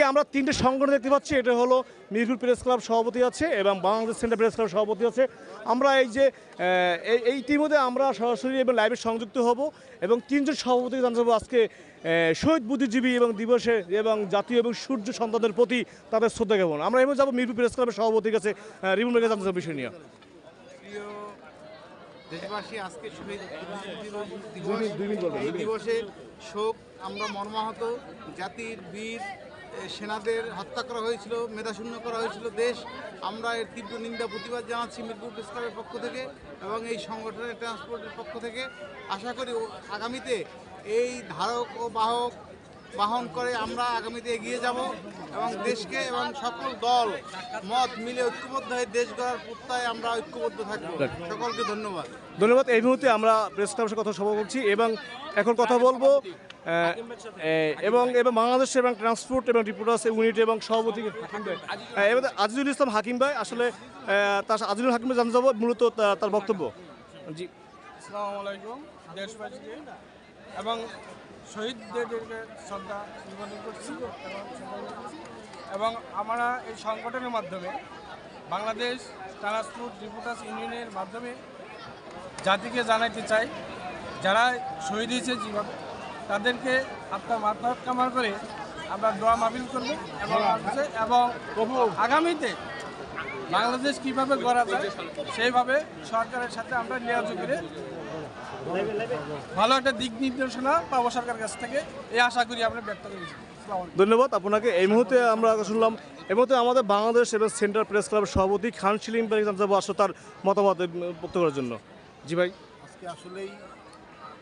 কি আমরা তিনটে সংগঠন দেখতে পাচ্ছি। এটা হলো মিরপুর প্রেস ক্লাব সভাপতি আছে এবং বাংলাদেশ সেন্টার প্রেস ক্লাব সভাপতি আছে। আমরা এই যে এই- এই ইতিমধ্যে আমরা সরাসরি এবং লাইভে সংযুক্ত হব এবং তিনজন সভাপতি জানতে পারব আজকে শহীদ বুদ্ধিজীবী এবং দিবসে এবং জাতীয় এবং সূর্য সন্তানদের প্রতি তাদের শ্রদ্ধা জ্ঞাপন। আমরা এবার যাব মিরপুর প্রেস ক্লাবের সভাপতির কাছে। রিবন কাছে জানতে বিষয় নিয়ে। দেশবাসী আজকে শহীদ দিবস এই শোক আমরা মর্মাহত জাতির বীর সেনাদের হত্যা করা হয়েছিল মেধাশূন্য করা হয়েছিল দেশ। আমরা এর তীব্র নিন্দা, প্রতিবাদ জানাচ্ছি মিরপুর প্রেস ক্লাবের পক্ষ থেকে এবং এই সংগঠনের ট্রান্সপোর্টের পক্ষ থেকে। আশা করি আগামীতে এই ধারক ও বাহক বাহন করে আমরা আগামীতে এগিয়ে যাব এবং দেশকে এবং সকল দল মত মিলে ঐক্যবদ্ধ হয়ে দেশ গড়ার প্রত্যয় আমরা ঐক্যবদ্ধ থাকব। সকলকে ধন্যবাদ। ধন্যবাদ। এই মুহূর্তে আমরা প্রেস ক্লাবের কথা সভা করছি এবং এখন কথা বলব এবং এবং বাংলাদেশ এবং ট্রান্সপোর্ট এবং রিপোর্টার্স ইউনিট এবং সভাপতি আহ, আজিজুল ইসলাম হাকিম ভাই আসলে তার আজিজুল হাকিম জানতে যাব মূলত তার বক্তব্য। জি। আসসালামু আলাইকুম দেশবাসীকে। এবং শহীদদেরকে শ্রদ্ধা নিবেদন করছি এবং আমরা এই সংগঠনের মাধ্যমে বাংলাদেশ ট্রান্সপোর্ট রিপোর্টার্স ইউনিয়নের মাধ্যমে জাতিকে জানাইতে চাই। যারা শহীদ হয়েছে জীবন, তাদেরকে আত্মার মাথা কামার করে আমরা দোয়া মাহফিল করব এবং এবং আগামীতে বাংলাদেশ কীভাবে গড়া যায়, সেইভাবে সরকারের সাথে আমরা নিয়োজন করে ভালো একটা দিক নির্দেশনা পাবো সরকারের কাছ থেকে। এই আশা করি আমরা ব্যক্ত করেছি ধন্যবাদ আপনাকে। এই মুহূর্তে আমরা শুনলাম এই মুহূর্তে আমাদের বাংলাদেশ এবং সেন্ট্রাল প্রেস ক্লাবের সভাপতি খান শিলিম যাব আসলে তার মতামত ব্যক্ত করার জন্য। জি ভাই। আজকে আসলেই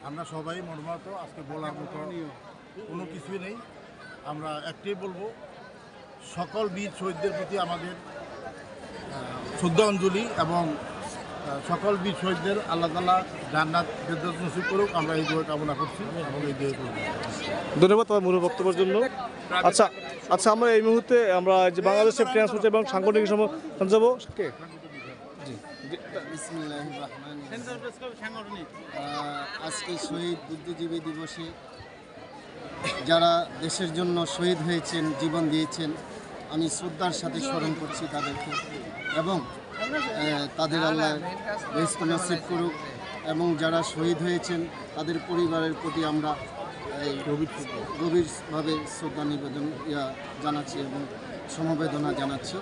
আমরা সবাই মর্মাহত আজকে বলার মতো কোনো কিছুই নেই। আমরা একটাই বলব সকল বীর শহীদদের প্রতি আমাদের শ্রদ্ধাঞ্জলি এবং সকল বীর শহীদদের আল্লাহ তালা জান্নাত নসিব করুক আমরা এই দোয়া কামনা করছি এবং এই দোয়া করব। ধন্যবাদ তোমার মূল বক্তব্যের জন্য। আচ্ছা আচ্ছা আমরা এই মুহূর্তে আমরা যে বাংলাদেশের ট্রান্সপোর্ট এবং সাংগঠনিক সময় যাব কে? আজকে শহীদ বুদ্ধিজীবী দিবসে যারা দেশের জন্য শহীদ হয়েছেন জীবন দিয়েছেন আমি শ্রদ্ধার সাথে স্মরণ করছি তাদেরকে। এবং তাদের আল্লাহ নসিব করুক এবং যারা শহীদ হয়েছেন তাদের পরিবারের প্রতি আমরা এই গভীরভাবে শ্রদ্ধা নিবেদন ইয়া জানাচ্ছি এবং সমবেদনা জানাচ্ছি।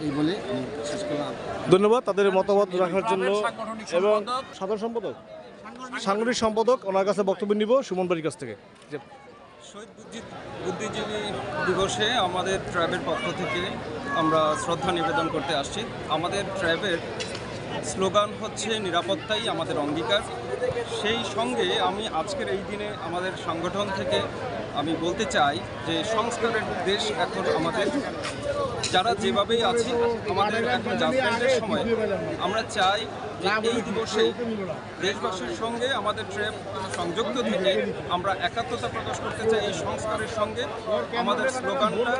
এই বলে আমি শেষ করলাম। ধন্যবাদ তাদের মতামত রাখার জন্য এবং সাধারণ সম্পাদক? সাংগঠনিক সম্পাদক। ওনার কাছে বক্তব্য নিব সুমন বাড়ির কাছ থেকে। শহীদ বুদ্ধি- বুদ্ধিজীবী দিবসে আমাদের ট্রাইবের পক্ষ থেকে আমরা শ্রদ্ধা নিবেদন করতে আসছি। আমাদের ট্র্যাবের স্লোগান হচ্ছে, নিরাপত্তাই আমাদের অঙ্গীকার। সেই সঙ্গে আমি আজকের এই দিনে আমাদের সংগঠন থেকে আমি বলতে চাই যে, সংস্কারের দেশ এখন আমাদের, যারা যেভাবেই আছি, আমাদের এখন জাজমেন্টের সময় আমরা চাই এই দিবসে দেশবাসীর সঙ্গে আমাদের ট্রেপ সংযুক্ত থেকে আমরা একাত্মতা প্রকাশ করতে চাই এই সংস্কারের সঙ্গে। আমাদের স্লোগানটা,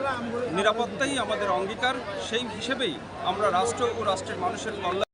নিরাপত্তাই আমাদের অঙ্গীকার, সেই হিসেবেই আমরা রাষ্ট্র ও রাষ্ট্রের মানুষের কল্যাণ